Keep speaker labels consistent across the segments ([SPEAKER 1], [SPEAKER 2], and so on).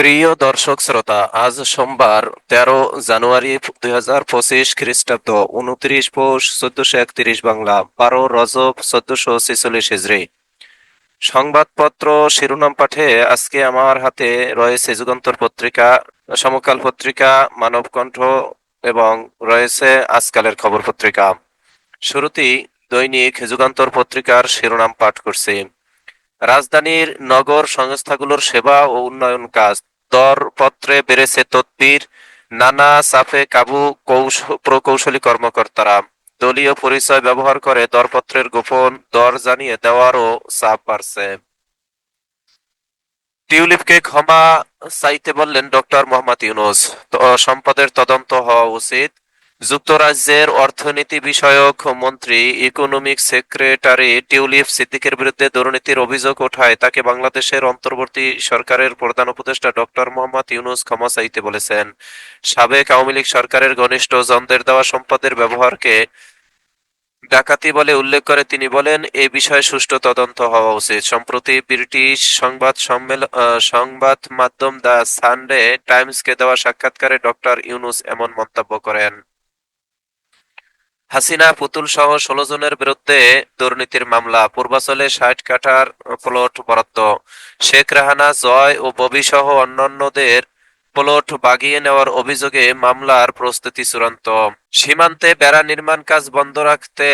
[SPEAKER 1] প্রিয় দর্শক শ্রোতা, আজ সোমবার তেরো জানুয়ারি দুই হাজার পঁচিশ খ্রিস্টাব্দ, উনত্রিশ পৌষ চোদ্দশো একত্রিশ বাংলা, বারো রজব চোদ্দশো ছেচল্লিশ হিজড়ি। সংবাদপত্র শিরোনাম পাঠে আজকে আমার হাতে রয়েছে যুগান্তর পত্রিকা, সমকাল পত্রিকা, মানবকণ্ঠ এবং রয়েছে আজকালের খবর পত্রিকা। শুরুতেই দৈনিক যুগান্তর পত্রিকার শিরোনাম পাঠ করছি। রাজধানীর নগর সংস্থাগুলোর সেবা ও উন্নয়ন কাজ দরপত্রে বেড়েছে তদবির, নানা সাফে কাবু কৌশ- প্রকৌশলী কর্মকর্তারা। দলীয় পরিচয় ব্যবহার করে দরপত্রের গোপন দর জানিয়ে দেওয়ারও চাপ বাড়ছে। টিউলিপকে ক্ষমা চাইতে বললেন ডক্টর মোহাম্মদ ইউনুস। সম্পদের তদন্ত হওয়া উচিত। যুক্তরাজ্যের অর্থনীতি বিষয়ক মন্ত্রী, ইকোনমিক সেক্রেটারি টিউলিপ সিদ্দিকের বিরুদ্ধে দুর্নীতির অভিযোগ ওঠায় তাকে বাংলাদেশের অন্তর্বর্তী সরকারের প্রধান উপদেষ্টা ডক্টর মোহাম্মদ ইউনুস ক্ষমা চাইতে বলেছেন। সাবেক আওয়ামী লীগ সরকারের ঘনিষ্ঠ জনদের দেওয়া সম্পদের ব্যবহারকে ডাকাতি বলে উল্লেখ করে তিনি বলেন, এ বিষয়ে সুষ্ঠু তদন্ত হওয়া উচিত। সম্প্রতি ব্রিটিশ সংবাদ সম্মেলন সংবাদ মাধ্যম দ্য সানডে টাইমসকে দেওয়া সাক্ষাৎকারে ডক্টর ইউনুস এমন মন্তব্য করেন। হাসিনা পুতুল সহ ষোলো জনের বিরুদ্ধে দুর্নীতির মামলা, পূর্বাচলে ষাট কাঠার প্লট বরাদ্দ। শেখ রাহানা, জয় ও ববি সহ অন্যান্যদের প্লট বাগিয়ে নেওয়ার অভিযোগে মামলার প্রস্তুতি চূড়ান্ত। সীমান্তে বেড়া নির্মাণ কাজ বন্ধ রাখতে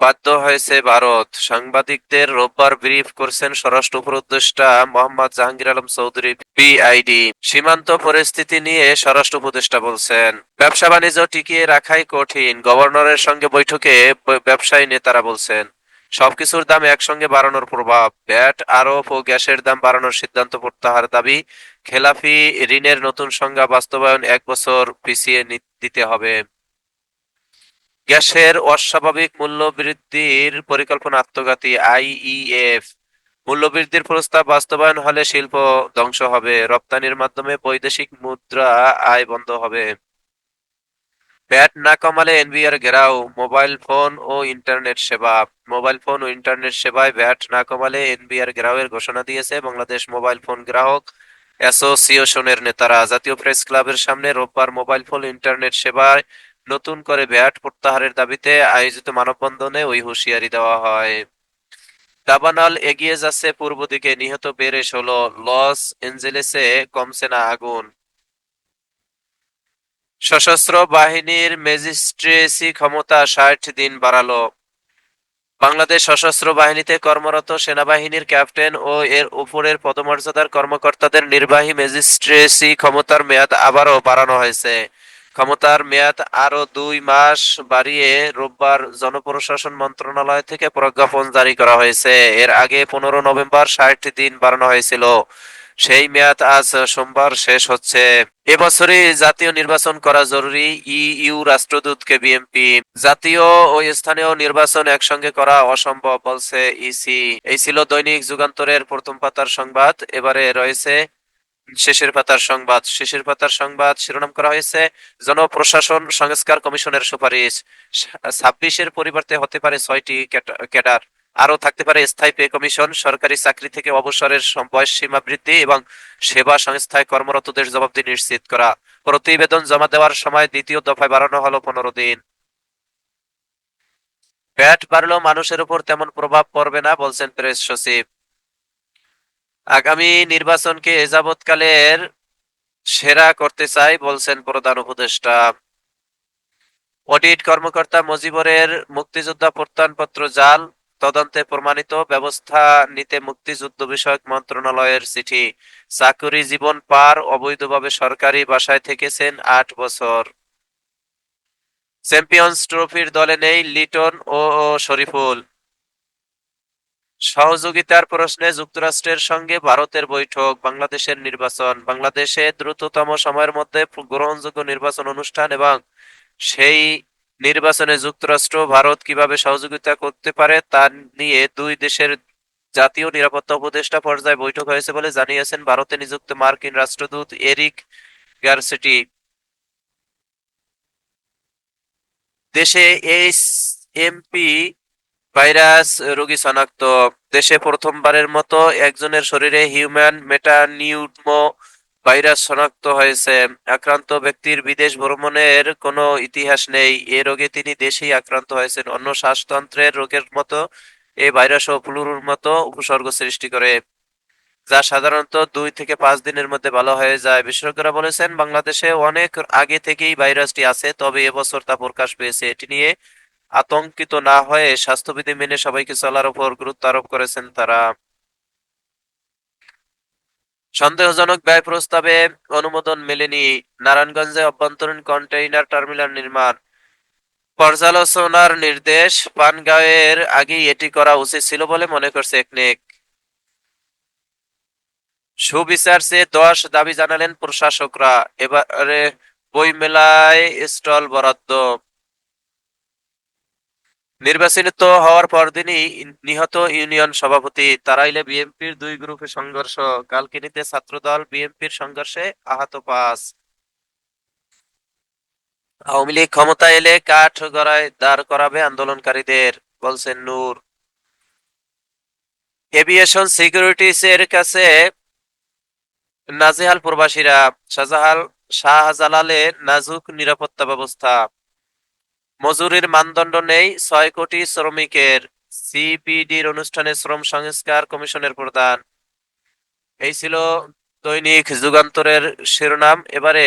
[SPEAKER 1] বাধ্য হয়েছে ভারত। সাংবাদিকদের রোববার ব্রিফ করছেন স্বরাষ্ট্র উপদেষ্টা মোহাম্মদ জাহাঙ্গীর আলম চৌধুরী, পিআইডি। সীমান্ত পরিস্থিতি নিয়ে স্বরাষ্ট্র উপদেষ্টা বলছেন, ব্যবসা বাণিজ্য টিকিয়ে রাখাই কঠিন, গভর্নরের সঙ্গে বৈঠকে ব্যবসায়ী নেতারা বলছেন, সবকিছুর দাম একসঙ্গে বাড়ানোর প্রভাব ব্যাট আরোপ ও গ্যাসের দাম বাড়ানোর সিদ্ধান্ত প্রত্যাহার দাবি, খেলাফি ঋণের নতুন সংজ্ঞা বাস্তবায়ন এক বছর পিছিয়ে দিতে হবে। গ্যাসের অস্বাভাবিক মূল্য বৃদ্ধির পরিকল্পনা আত্মঘাতী আইইএফ মূল্যবৃদ্ধির প্রস্তাব বাস্তবায়ন হলে শিল্প ধ্বংস হবে, রপ্তানির মাধ্যমে বৈদেশিক মুদ্রা আয় বন্ধ হবে। ব্যাট না কমালে এনবিআর ঘেরাও, মোবাইল ফোন ও ইন্টারনেট সেবা। মোবাইল ফোন ও ইন্টারনেট সেবায় ব্যাট না কমালে এনবিআর ঘেরাওয়ের ঘোষণা দিয়েছে বাংলাদেশ মোবাইল ফোন গ্রাহক অ্যাসোসিয়েশনের নেতারা। জাতীয় প্রেস ক্লাবের সামনে রোববার মোবাইল ফোন ইন্টারনেট সেবায় নতুন করে ভ্যাট প্রত্যাহারের দাবিতে আয়োজিত মানববন্ধনে ওই হুঁশিয়ারি দেওয়া হয়। দাবানল এগিয়ে যাচ্ছে পূর্ব দিকে, নিহত বেড়ে হলো লস এঞ্জেলেসে কমছে না আগুন। সশস্ত্র বাহিনীর ম্যাজিস্ট্রেসি ক্ষমতা ষাট দিন বাড়ালো। বাংলাদেশ সশস্ত্র বাহিনীতে কর্মরত সেনাবাহিনীর ক্যাপ্টেন ও এর উপরের পদমর্যাদার কর্মকর্তাদের নির্বাহী ম্যাজিস্ট্রেসি ক্ষমতার মেয়াদ আবারও বাড়ানো হয়েছে। ক্ষমতার মেয়াদ আরও দুই মাস বাড়িয়ে রোববার জনপ্রশাসন মন্ত্রণালয় থেকে প্রজ্ঞাপন জারি করা হয়েছে। এর আগে পনেরো নভেম্বর ষাট দিন বাড়ানো হয়েছিল। সেই মেয়াদ আজ সোমবার শেষ হচ্ছে। এবছরই জাতীয় নির্বাচন করা জরুরি, ইইউ রাষ্ট্রদূতকে বিএনপি। জাতীয় ও স্থানীয় নির্বাচন একসঙ্গে করা অসম্ভব, বলছে ইসি। এই ছিল দৈনিক যুগান্তরের প্রথম পাতার সংবাদ। এবারে রয়েছে শেষের পাতার সংবাদ। শেষের পাতার সংবাদ শিরোনাম করা হয়েছে জনপ্রশাসন সংস্কার কমিশনের সুপারিশ। ছাব্বিশের পরিবর্তে হতে পারে ছয়টি ক্যাডার। আরও থাকতে পারে স্থায়ী পে কমিশন, সরকারি চাকরি থেকে অবসরের বয়স সীমা বৃদ্ধি এবং সেবা সংস্থায় কর্মরতদের জবাবদিহি নিশ্চিত করা। প্রতিবেদন জমা দেওয়ার সময় দ্বিতীয় দফায় বাড়ানো হলো পনেরো দিন। ব্যাট বাড়লেও মানুষের উপর তেমন প্রভাব পড়বে না বলছেন প্রেস সচিব। আগামী নির্বাচনকে যাবৎকালের সেরা করতে চাই, বলছেন প্রধান উপদেষ্টা। অডিট কর্মকর্তা মজিবরের মুক্তিযোদ্ধা প্রত্যয়নপত্র জাল, তদন্তে প্রমাণিত ব্যবস্থা নিতে মুক্তিযুদ্ধ বিষয়ক মন্ত্রণালয়ের চিঠি। চাকুরি জীবন পার, অবৈধভাবে সরকারি বাসায় থেকেছেন আট বছর। চ্যাম্পিয়ন্স ট্রফির দলে নেই লিটন ও শরীফুল। সহযোগিতার প্রশ্নে যুক্তরাষ্ট্রের সঙ্গে ভারতের বৈঠক, বাংলাদেশের নির্বাচন, বাংলাদেশে দ্রুততম সময়ের মধ্যে গ্রহণযোগ্য নির্বাচন অনুষ্ঠান এবং সেই নির্বাচনে যুক্তরাষ্ট্র, ভারত কীভাবে সহযোগিতা করতে পারে তা নিয়ে দুই দেশের জাতীয় নিরাপত্তা উপদেষ্টা পর্যায়ে বৈঠক হয়েছে বলে জানিয়েছেন ভারতে নিযুক্ত মার্কিন রাষ্ট্রদূত এরিক গারসেটি। দেশে এইচ এমপি ভাইরাস রোগী শনাক্ত। দেশে প্রথমবারের মতো একজনের শরীরে হিউম্যান মেটানিউমো ভাইরাস শনাক্ত হয়েছে। আক্রান্ত ব্যক্তির বিদেশ ভ্রমণের কোনো ইতিহাস নেই। এ রোগে তিনি দেশেই আক্রান্ত হয়েছেন। অন্য শ্বাসতন্ত্রের রোগের মতো এই ভাইরাস ও ফ্লুর মতো উপসর্গ সৃষ্টি করে। যা সাধারণত দুই থেকে পাঁচ দিনের মধ্যে ভালো হয়ে যায়। বিশেষজ্ঞরা বলেছেন, বাংলাদেশে অনেক আগে থেকেই ভাইরাসটি আছে, তবে এবছর তা প্রকাশ পেয়েছে। এটি নিয়ে আতঙ্কিত না হয়ে স্বাস্থ্যবিধি মেনে সবাইকে চলার উপর গুরুত্ব আরোপ করেছেন তারা। সন্দেহজনক ব্যয় প্রস্তাবে অনুমোদন মেলেনি নারায়ণগঞ্জে অভ্যন্তরীণ কন্টেইনার টার্মিনাল নির্মাণ। পর্যালোচনার নির্দেশ পানগাঁওয়ের আগেই এটি করা উচিত ছিল বলে মনে করছে একনেক। সুবিচার চেয়ে দশ দাবি জানালেন প্রশাসকরা। এবারে বইমেলায় স্টল বরাদ্দ। নির্বাচিত হওয়ার পরদিনই নিহত ইউনিয়ন সভাপতি তারাইলে বিএনপির দুই গ্রুপে সংঘর্ষ। কালকিনিতে ছাত্রদল বিএনপির সংঘর্ষে আহত পাঁচ। আওয়ামী লীগ ক্ষমতা এলে কাঠ গড়ায় দাঁড় করাবে আন্দোলনকারীদের, বলছেন নূর। এভিয়েশন সিকিউরিটিস এর কাছে নাজেহাল প্রবাসীরা শাহজালালে নাজুক নিরাপত্তা ব্যবস্থা। মজুরির মানদণ্ড নেই, ছয় কোটি শ্রমিকের সিপিডির অনুষ্ঠানে শ্রম সংস্কার কমিশনের প্রধান। এই ছিল দৈনিক যুগান্তরের শিরোনাম। এবারে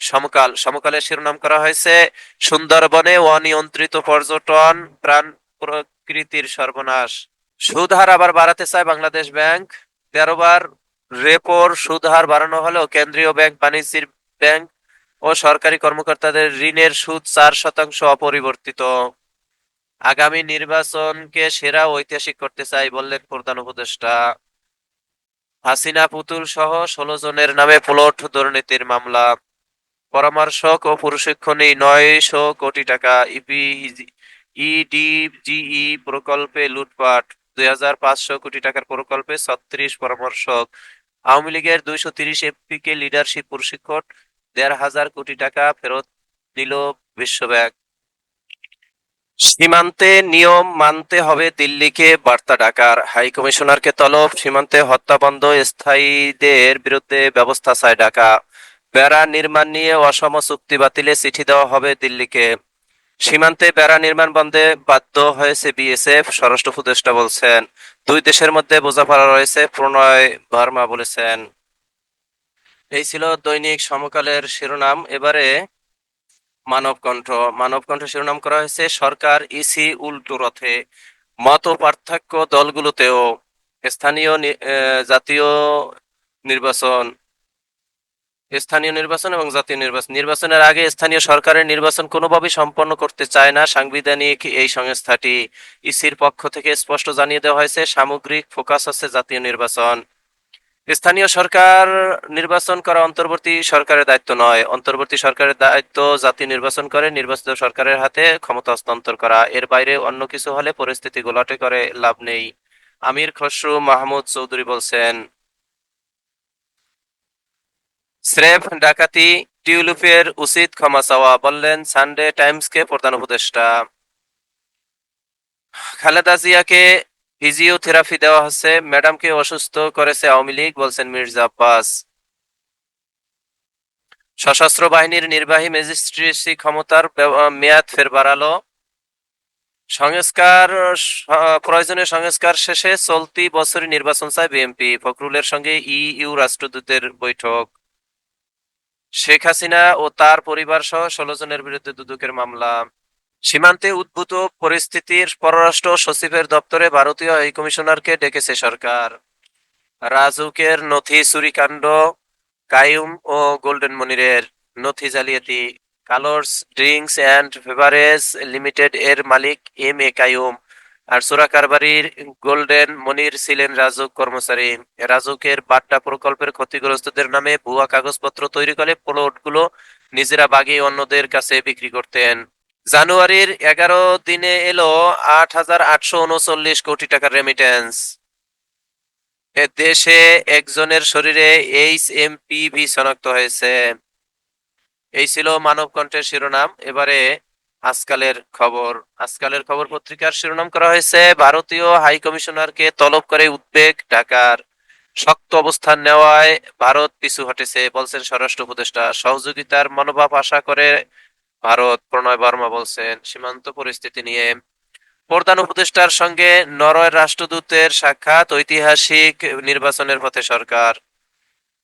[SPEAKER 1] সমকাল, সমকালের শিরোনাম করা হয়েছে, সুন্দরবনে অনিয়ন্ত্রিত পর্যটন, প্রাণ প্রকৃতির সর্বনাশ। সুদ হার আবার বাড়াতে চায় বাংলাদেশ ব্যাংক। তেরো বার রেপোর সুদ হার বাড়ানো হলেও কেন্দ্রীয় ব্যাংক বাণিজ্যিক ব্যাংক ও সরকারি কর্মকর্তাদের ঋণের সুদ চার শতাংশ অপরিবর্তিত। আগামী নির্বাচনকে সেরা ঐতিহাসিক করতে চাই বললেন প্রধান উপদেষ্টা। হাসিনা পুতুল সহ ষোলো জনের নামে প্লট দুর্নীতির মামলা। পরামর্শক ও প্রশিক্ষণে নয়শো কোটি টাকা ইপি ইডিজিই প্রকল্পে লুটপাট। দুই হাজার পাঁচশো কোটি টাকার প্রকল্পে ছত্রিশ পরামর্শক। আওয়ামী লীগের দুইশো তিরিশ এমপিকে লিডারশিপ প্রশিক্ষণ। দেড় হাজার কোটি টাকা ফেরত দিল বিশ্বব্যাংক। সীমান্তে নিয়ম মানতে হবে দিল্লিকে, বার্তা ডাকার হাই কমিশনারকে তলব। সীমান্তে হত্যা বন্ধ, স্থায়ীদের বিরুদ্ধে ব্যবস্থা চায় ডাকা বেড়া নির্মাণ নিয়ে অসম চুক্তি বাতিলে চিঠি দেওয়া হবে দিল্লিকে। সীমান্তে বেড়া নির্মাণ বন্ধে বাধ্য হয়েছে বিএসএফ, স্বরাষ্ট্র উপদেষ্টা বলছেন। দুই দেশের মধ্যে বোঝাপড়া রয়েছে, প্রণয় ভার্মা বলেছেন। এই ছিল দৈনিক সমকালের শিরোনাম। এবারে মানব কণ্ঠ মানব কণ্ঠ শিরোনাম করা হয়েছে, সরকার ইসি উল্টো রথে। মত পার্থক্য দলগুলোতেও স্থানীয় জাতীয় নির্বাচন। স্থানীয় নির্বাচন এবং জাতীয় নির্বাচন। নির্বাচনের আগে স্থানীয় সরকারের নির্বাচন কোনোভাবেই সম্পন্ন করতে চায় না। সাংবিধানিক এই সংস্থাটি ইসির পক্ষ থেকে স্পষ্ট জানিয়ে দেওয়া হয়েছে, সামগ্রিক ফোকাস আছে জাতীয় নির্বাচন। স্থানীয় সরকার নির্বাচন করা অন্তর্বর্তী সরকারের দায়িত্ব নয়। অন্তর্বর্তী সরকারের দায়িত্ব জাতীয় নির্বাচন করে, নির্বাচিত সরকারের হাতে ক্ষমতা হস্তান্তর করা। এর বাইরে অন্য কিছু হলে পরিস্থিতি গোলাটে করে লাভ নেই। আমির খসরু, মাহমুদ চৌধুরী বলছেন, স্রেফ ডাকাতি টিউলিপের উচিত ক্ষমা চাওয়া, বললেন সানডে টাইমসকে প্রধান উপদেষ্টা। খালেদা জিয়াকে ফিজিওথেরাপি দেওয়া হচ্ছে। ম্যাডামকে অসুস্থ করেছে আওয়ামী লীগ, বলছেন মির্জা আব্বাস। সশস্ত্র বাহিনীর নির্বাহী ম্যাজিস্ট্রেসি ক্ষমতার মেয়াদ ফের বাড়ালো। সংস্কার প্রয়োজনীয় সংস্কার শেষে চলতি বছরই নির্বাচন চায় বিএনপি। ফখরুলের সঙ্গে ইইউ রাষ্ট্রদূতের বৈঠক। শেখ হাসিনা ও তার পরিবার সহ ষোলো জনের বিরুদ্ধে দুদকের মামলা। সীমান্তে উদ্ভূত পরিস্থিতির পররাষ্ট্র সচিবের দপ্তরে ভারতীয় হাইকমিশনারকে ডেকেছে সরকার। রাজুকের নথি চুরিকাণ্ড কায়ুম ও গোল্ডেন মনিরের নথি জালিয়াতি, colours drinks and beverage limited এর মালিক এম এ কায়ুম আর চোরা কারবারির গোল্ডেন মনির ছিলেন রাজুক কর্মচারী। রাজুকের বাড্ডা প্রকল্পের ক্ষতিগ্রস্তদের নামে ভুয়া কাগজপত্র তৈরি করে প্লটগুলো নিজেরা বাগিয়ে অন্যদের কাছে বিক্রি করতেন। জানুয়ারির এগারো দিনে এলো আট হাজার আটশো উনচল্লিশ কোটি টাকার রেমিটেন্স দেশে একজনের শরীরে এইচ এম পিভি শনাক্ত হয়েছে। এই ছিল মানব কণ্ঠের শিরোনাম। এবারে আজকালের খবর। আজকালের খবর পত্রিকার শিরোনাম করা হয়েছে, ভারতীয় হাই কমিশনারকে তলব করে উদ্বেগ ঢাকার শক্ত অবস্থান নেওয়ায় ভারত পিছু হটেছে, বলছেন স্বরাষ্ট্র উপদেষ্টা। সহযোগিতার মনোভাব আশা করে ভারত প্রণয় বর্মা বলছেন, সীমান্ত পরিস্থিতি নিয়ে প্রধান উপদেষ্টার সঙ্গে নরওয়ের রাষ্ট্রদূতের সাক্ষাৎ, ঐতিহাসিক নির্বাচনের পথে সরকার।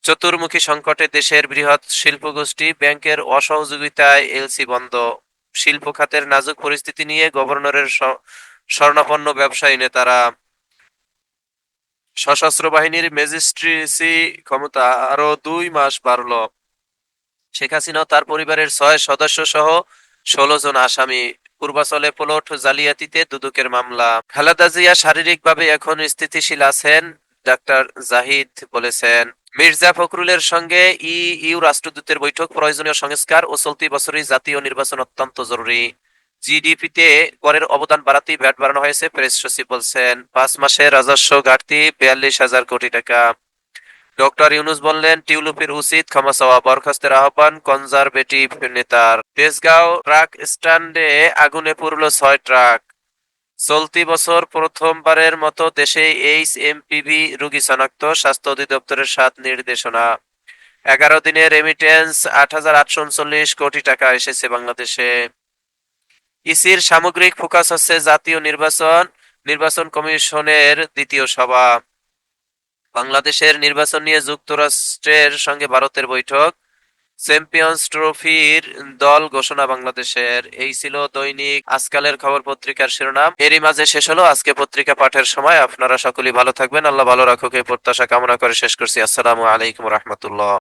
[SPEAKER 1] চতুর্মুখী সংকটে দেশের বৃহৎ শিল্পগোষ্ঠী, ব্যাংকের অসহযোগিতায় এলসি বন্ধ। শিল্প খাতের নাজুক পরিস্থিতি নিয়ে গভর্নরের স্বর্ণাপন্ন ব্যবসায়ী নেতারা। সশস্ত্র বাহিনীর ম্যাজিস্ট্রেসি ক্ষমতা আরও দুই মাস বাড়ল। শেখ হাসিনা তার পরিবারের ছয় সদস্য সহ ষোলো জন আসামি। পূর্বাচলে প্লট জালিয়াতিতে দুদকের মামলা। খালেদা জিয়া শারীরিকভাবে এখন স্থিতিশীল আছেন, ডাক্তার জাহিদ বলেছেন। মির্জা ফখরুলের সঙ্গে ই ইউ রাষ্ট্রদূতের বৈঠক, প্রয়োজনীয় সংস্কার ও চলতি বছরই জাতীয় নির্বাচন অত্যন্ত জরুরি। জিডিপিতে করের অবদান বাড়াতেই ভ্যাট বাড়ানো হয়েছে, প্রেস সচিব বলছেন। পাঁচ মাসে রাজস্ব ঘাটতি বিয়াল্লিশ হাজার কোটি টাকা। ডক্টর ইউনুস বললেন, টিউলিপের উচিত ক্ষমা চাওয়া। বরখাস্তের আহ্বান কনজারভেটিভ নেতার। তেজগাঁও ট্রাক স্ট্যান্ডে আগুনে পুরল ছয় ট্রাক। চলতি বছর প্রথমবারের মতো দেশে এইচ এমপিভি রোগী শনাক্ত, স্বাস্থ্য অধিদপ্তরের সাত নির্দেশনা। এগারো দিনের রেমিটেন্স আট হাজার আটশো উনচল্লিশ কোটি টাকা এসেছে বাংলাদেশে। ইসির সামগ্রিক ফোকাস হচ্ছে জাতীয় নির্বাচন নির্বাচন কমিশনের দ্বিতীয় সভা। বাংলাদেশের নির্বাচন নিয়ে যুক্তরাষ্ট্রের সঙ্গে ভারতের বৈঠক। চ্যাম্পিয়ন্স ট্রফির দল ঘোষণা বাংলাদেশের। এই ছিল দৈনিক আজকালের খবর পত্রিকার শিরোনাম। এরই মাঝে শেষ হলো আজকে পত্রিকা পাঠের সময়। আপনারা সকলেই ভালো থাকবেন। আল্লাহ ভালো রাখুক। এই প্রত্যাশা কামনা করে শেষ করছি। আসসালামু আলাইকুম রহমতুল্লাহ।